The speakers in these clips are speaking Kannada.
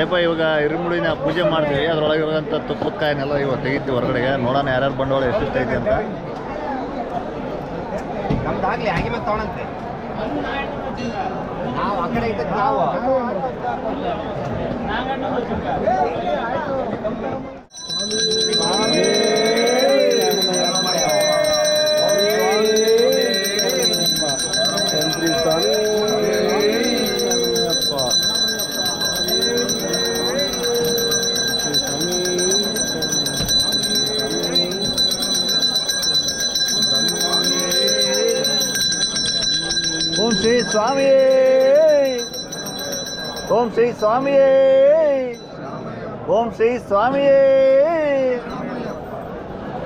ಏಪ ಇವಾಗ ಇರುಮುಡಿನ ಪೂಜೆ ಮಾಡ್ತೀವಿ. ಅದರೊಳಗೆ ಇರುವಂಥ ತುಪ್ಪದ ಕಾಯನ್ನೆಲ್ಲ ಇವಾಗ ತೆಗಿತೀವಿ ಹೊರಗಡೆಗೆ. ನೋಡೋಣ ಯಾರ್ಯಾರು ಬಂಡವಾಳ ಎಷ್ಟು ಐತೆ ಅಂತ. ನಮ್ದಾಗ್ಲಿ ಹಾಗೆ ಮತ್ತೆ ತಗೊಳಂತೆ ನಾವು ಆ ಕಡೆ ಇದ್ದಕ್ಕೆ ನಾವು. ಓಂ స్వామియే ఓం శ్రీ స్వామియే ఓం శ్రీ స్వామియే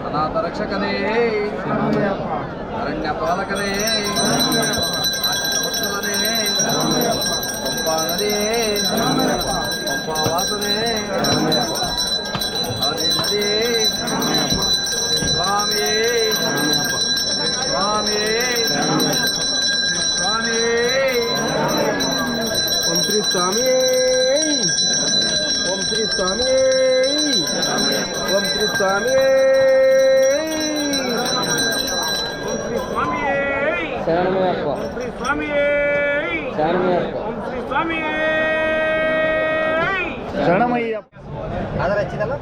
అనాథ రక్షకనే. అరణ్య పాలకనే. పంపా నదే ಶ್ರೀ ಸ್ವಾಮಿ ಶರಣಮಯ್ಯಪ್ಪ ಶರಣಮಯ್ಯಪ್ಪ ಶರಣಮಯ್ಯ ಅದರ ಹಚ್ಚಿದಲ್ಲ?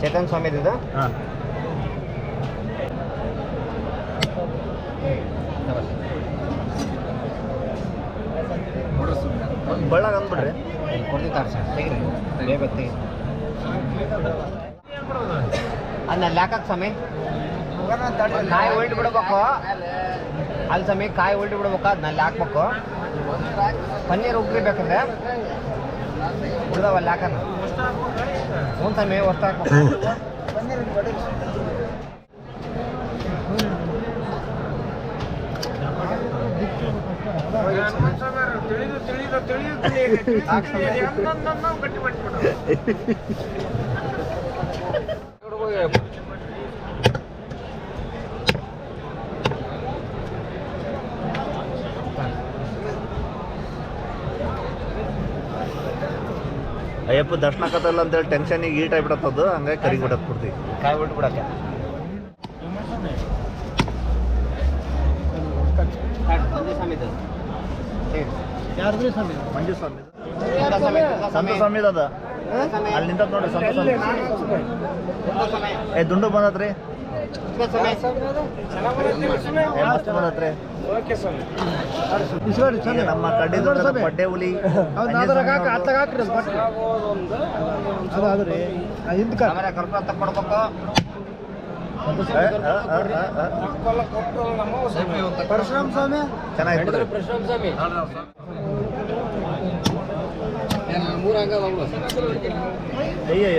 ಚೇತನ್ ಸ್ವಾಮಿ ಇದು ಹಾಂ. ಬಳ್ಳಾಗ ಅಂದ್ಬಿಡ್ರಿ. ಕೊಡ್ತೀವಿ ಸರ್. ತೆಗಿರಿ. ಬೇಗ ತೆಗಿ ಅನ್ನ ಲ್ಯಾಕಕ್ ಸ್ವಾಮಿ. ಕಾಯಿ ಉಲ್ಟು ಬಿಡ್ಬೇಕು. ಅಲ್ಲಿ ಸ್ವಾಮಿ ಕಾಯಿ ಉಲ್ಟು ಬಿಡ್ಬೇಕು ಅದನ್ನ ಅಲ್ಲಿ ಹಾಕ್ಬೇಕು. ಪನ್ನೀರ್ ಉಗ್ರಿ ಬೇಕಂದ್ರೆ ಉಳ್ದಾವ ಅಲ್ಲಿ ಯಾಕ ಹ್ಞೂ ಸ್ವಾಮಿ ಹೊಸ್ತು ಹಾಕ್ಬೇಕು. ಅಯ್ಯಪ್ಪ ದರ್ಶನ ಕತ್ತಲ್ಲ ಅಂತೇಳಿ ಟೆನ್ಷನಿಗೆ ಈಟ್ ಆಗಿಬಿಡತ್ತದು ಹಂಗಾಗಿ ಕರಿ ಬಿಡತ್ ಬಿಡ್ತೀವಿ. ಕಾಯಿ ಬಿಡಕ್ಕೆ. ಸ್ವಾಮಿ. ಮಂಜು ಸ್ವಾಮಿ? ಸಂತ ಸ್ವಾಮಿ. ಅದ. ಅಲ್ಲಿ ನಿಂತ ನೋಡ್ರಿ ಸಂತ ಸ್ವಾಮಿ. ಏ ದುಂಡು ಬಂದತ್ರಿ. ನಮ್ಮ ಕಡ್ಡಿ ಬಡ್ಡೆ ಹುಲಿ. ಆಮೇಲೆ ಕರ್ಪೂರ ಸ್ವಾಮಿ? ಚೆನ್ನಾಗಿ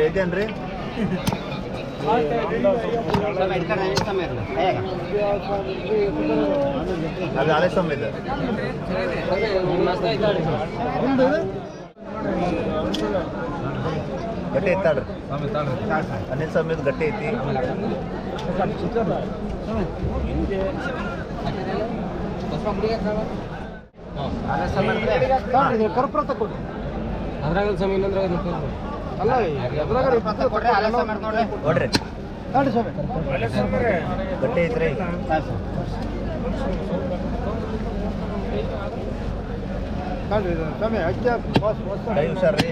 ಇದೇನ್ರಿ ಸ್ವಾಮಿ. ಕೈಯಾಗ. ಅದು ಹಳೆ ಸ್ವಾಮಿ ಇದೆ. ಗಟ್ಟಿ ಐತಾಡ್ರಿ ಅನಿಲ್ ಸ್ವಾಮಿ ಗಟ್ಟಿ ಐತಿ. ಕರ್ಪೂರ ಅದ್ರಾಗ ಸ್ವಾಮಿ ಇನ್ನೊಂದ್ರಾಗ ಅಲ್ಲ ನೋಡ್ರಿ. ನೋಡ್ರಿ. ಸ್ವಾಮಿ. ಗಟ್ಟಿ ಐತ್ರಿ. ಸ್ವಾಮಿ ಅಜ್ಜ ಬಾಸ್ ಬಾಸ್. ಹುಷಾರ್ರಿ.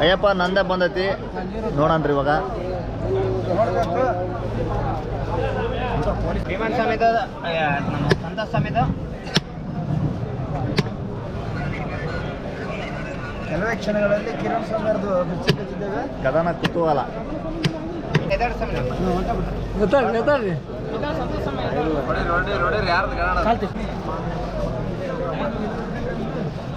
ಅಯ್ಯಪ್ಪ ನಂದ ಬಂದೈತಿ. ನೋಡನ್ರಿ ಇವಾಗ. ಭೀಮನ್ ಸಮೇತ ಸ್ವಾಮಿದು. ಕೆಲವೇ ಕ್ಷಣಗಳಲ್ಲಿ ಕಿರಣ್ ಸಮಯದ ಕದನ ಕುತೂಹಲ. ಯಾರ್ದು ಕಾರಣ ತಾಳಿ ಸ್ವಾಮಿ ಅವಲಕ್ಕಿ ಪ್ರಿಯಾನಿ ಕಾಯ ಹಾಗಿದ್ರೆ ಹಾಕಿ. ಸ್ವಾಮಿ ಕಡಪಡ ಬಿಚ್ಕೊಡ್ರಿ ಸ್ವಾಮಿ ಹ್ಞೂ ಸಮಯ ನೋಡ್ರಿ ಇದು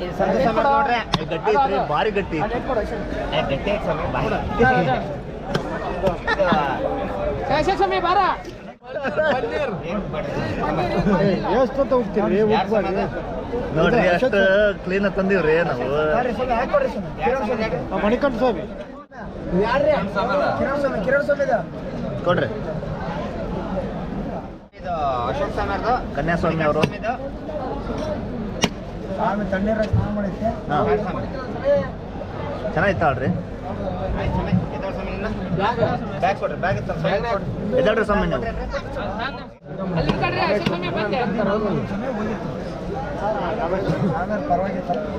ನೋಡ್ರಿ. ಗಟ್ಟಿ ಐತ್ರಿ ಭಾರಿ ಗಟ್ಟಿ ಐತೆ ಸ್ವಾಮಿ? ನೋಡ್ರಿ ಎಷ್ಟು ಕ್ಲೀನ್ ತಂದೀವ್ರಿ ನಾವು? ಮಣಿಕಂಠ ಸ್ವಾಮಿ. ಕೊಡ್ರಿ. ಇದು ಅಶೋಕ್ ಸ್ವಾಮಿ ಕನ್ಯಾಸ್ವಾಮಿ ಅವರು ಸ್ವಾಮಿ ತಣ್ಣೀರ ಸ್ನಾನ ಮಾಡೈತೆ? ಚೆನ್ನಾಗಿತ್ತಾಳ್ರಿ ಸ್ವಾಮಿ ಆಮೇಲೆ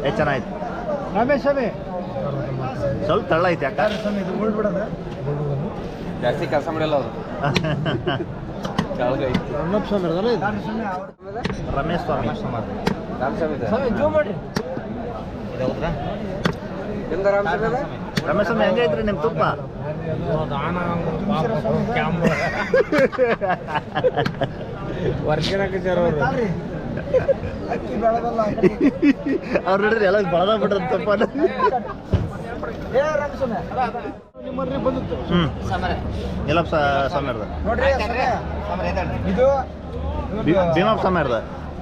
ಏ ಚೆನ್ನಾಯ್ತು ರಮೇಶ್ ಸ್ವಾಮಿ. ಸ್ವಲ್ಪ ತಳ್ಳ ಐತೆ ಸ್ವಾಮಿ ಇದು ಉಳ್ಬಿಡೋದು. ಜಾಸ್ತಿ ಕೆಲಸ ಮಾಡಿಲ್ಲ ಸ್ವಾಮಿ ರಮೇಶ್ ಸ್ವಾಮಿ. ಸ್ವಾಮಿ ಜೂ ಮಾಡ್ರಿ. ಇದು? ಹೌದ್ರಾ? ರಮೇಶ್ ಸ್ವಾಮಿ ಹೆಂಗೈತ್ರಿ ನಿಮ್ಮ ತುಪ್ಪ ಅವ್ರು ನೋಡಿದ್ರೆ ಎಲ್ಲ ಬಳದ ಬಿಡ್ರ ತುಪ್ಪ. ಎಲ್ಲಪ್ಪ ನೋಡ್ರಿ. ಇದು ಭೀಮಪ್ಪ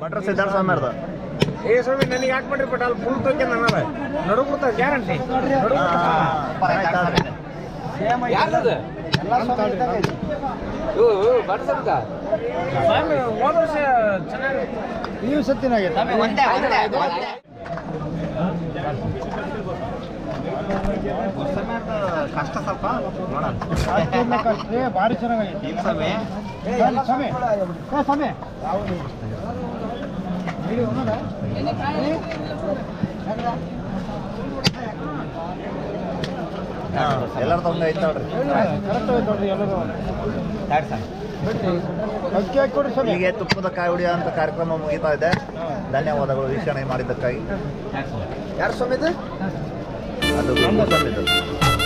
ಭಟ್ರ ಸಿದ್ಧಾರ್ಥ ಸ್ವಾಮಿ ಅರ್ಧ ಏ ಸ್ವಾಮಿ ನನಗೆ ಯಾಕೆ ಮಾಡ್ರಿ ಬಟ್ ಅಲ್ಲಿ ಫುಲ್ ತೊಗೆ ನನ್ನ ನಡು ಕೊಡ್ತಾರೆ ಗ್ಯಾರಂಟಿ ಸ್ವಾಮಿ. ಹೋದ ವರ್ಷ ಚೆನ್ನಾಗಿ ನೀವು ಸತ್ತಿನಾಗೆ ಒಂದೇ ಒಂದೇ. ಕಷ್ಟ ಸ್ವಲ್ಪ ನೋಡೋಣ ಭಾರಿ ಚೆನ್ನಾಗೈತಿ ಸ್ವಾಮಿ ಇದು ಒಂದೊಂದಾ? ಎಲ್ಲರ ತೊಂದ್ರೆ ಐತ್ ನೋಡ್ರಿ ಕರೆಕ್ಟ್ ನೋಡ್ರಿ ಎಲ್ಲರೂ ಅಕ್ಕಿ ಸ್ವಾಮಿ ಇಲ್ಲಿಗೆ ತುಪ್ಪದ ಕಾಯಿ ಹೊಡಿಯೋ ಅಂತ ಕಾರ್ಯಕ್ರಮ ಮುಗಿತಾ ಇದೆ. ಧನ್ಯವಾದಗಳು. ವೀಕ್ಷಣೆ ಮಾಡಿದ್ದಕ್ಕಾಗಿ. ಯಾರು ಸ್ವಾಮಿ? ¡Vamos a!